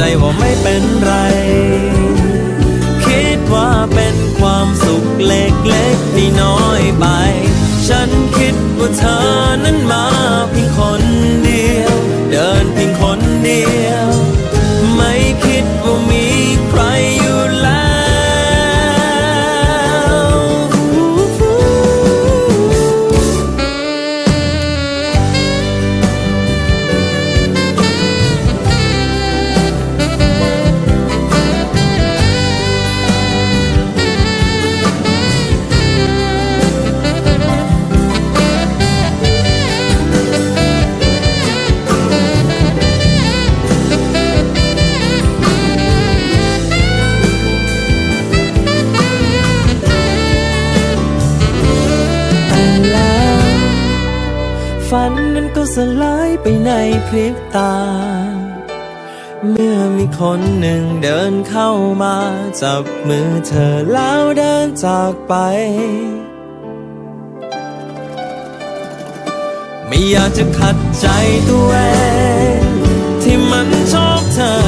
ใจว่าไม่เป็นไร คิดว่าเป็นความสุขเล็กๆที่น้อยไป ฉันคิดว่าเธอนั้น ฝันนั้นก็สลายไปในพริบตา เมื่อมีคนหนึ่งเดินเข้ามา จับมือเธอแล้วเดินจากไป ไม่อยากจะขัดใจตัวเองที่มันชอบเธอ